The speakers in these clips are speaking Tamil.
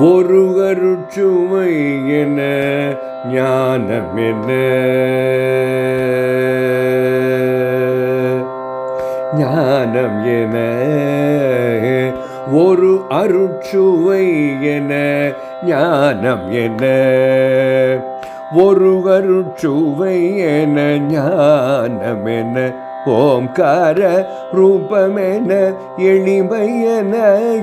ஒரு கருச்சுமை என ஞானம் என்ன ஞானம் என ஒரு அருட்சுவை என ஞானம் என ஒரு அருட்சுவை என ஞானம் என ஓம்கார ரூபமென எளிமையன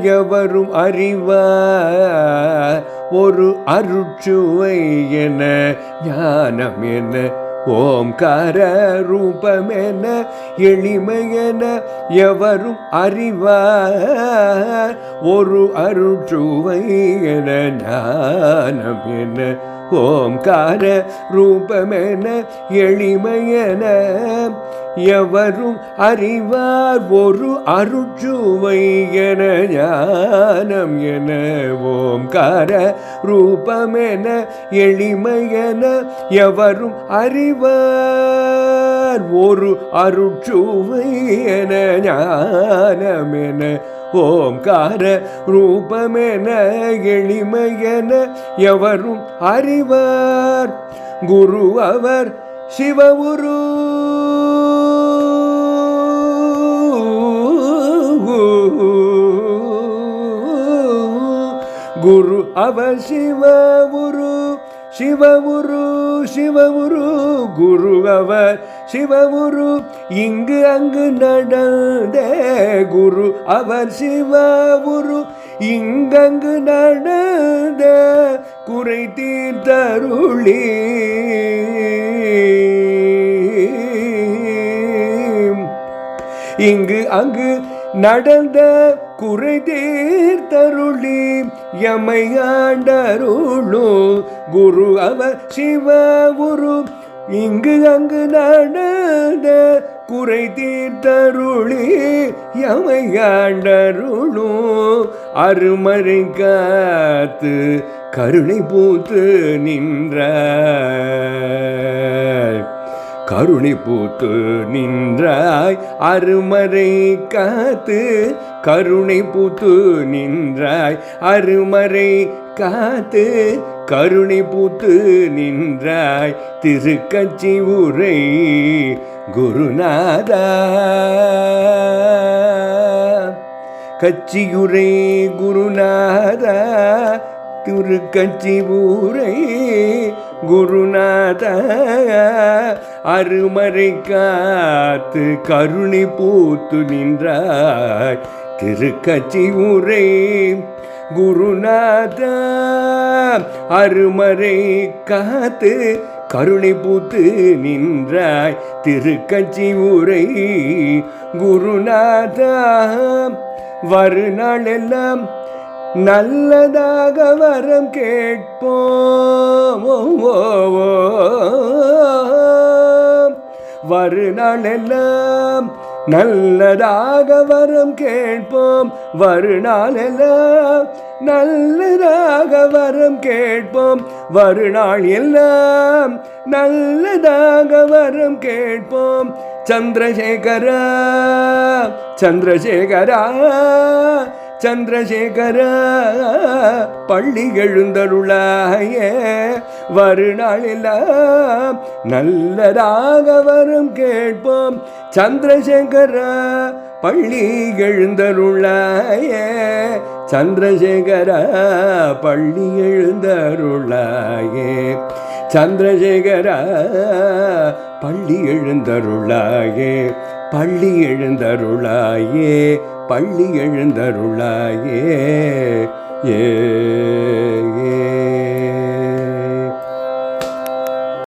எவரும் அறிவார். ஒரு அருட்சுவை என ஞானம் என ஓம்கார ரூபமென எளிமையென எவரும் அறிவார். ஒரு அருட்சுவை என ஞானம் என ஓம்கார ரூபமென எளிமையென எவரும் அறிவார் ஒரு அருட்சுவை என ஞானம் என ஓம்கார ரூபமென எளிமையென எவரும் அறிவார் ஒரு அருட்சுவை என ஞானம் என ஓம்கார ரூபமென எளிமையென எவரும் அறிவார். குரு அவர் சிவகுரு குரு. அவர் சிவகுரு சிவகுரு சிவகுரு குரு அவர் சிவகுரு இங்கு அங்கு நடந்தே குரு. அவர் சிவகுரு இங்கங்கு நடந்த குறை தீர்த்தருளி. இங்கு அங்கு நடந்த குறைதீர் தருளி எமையாண்டருளு. குரு அவர் சிவகுரு இங்கு அங்கு நடந்த குறை தீர்த்தருளி எமையாண்டருளு. அருமறை காத்து கருணை பூத்து நின்ற கருணை பூத்து நின்றாய் அருமறை காத்து கருணை பூத்து நின்றாய் அருமறை காத்து கருணை பூத்து நின்றாய். திருக்கட்சி உரை குருநாதா. கச்சியுரை குருநாதா. திருக்கட்சி ஊரை குருநாதா. அருமறை காத்து கருணை பூத்து நின்றாய். திருக்கட்சி உரை குருநாத அருமறை காத்து கருணை பூத்து நின்றாய். திருக்கட்சி உரை குருநாதா வருநாளெல்லாம் நல்லதாக வரம் கேட்போம். ஓ, ஓ. வருநாளெல்லாம் நல்லதாக வரம் கேட்போம். வருநாளெல்லாம் நல்லதாக வரம் கேட்போம். வருநாள் எல்லாம் நல்லதாக வரம் கேட்போம். சந்திரசேகரா சந்திரசேகரா சந்திரசேகரா பள்ளி எழுந்தருளாயே. வருநாளெல்லாம் நல்லதாக வரும் கேட்போம். சந்திரசேகர பள்ளி எழுந்தருளாய. சந்திரசேகர பள்ளி எழுந்தருளாயே. சந்திரசேகர பள்ளி எழுந்தருளாயே. பள்ளி எழுந்தருளாயே. பள்ளி எழுந்தருளாயே. ஏ.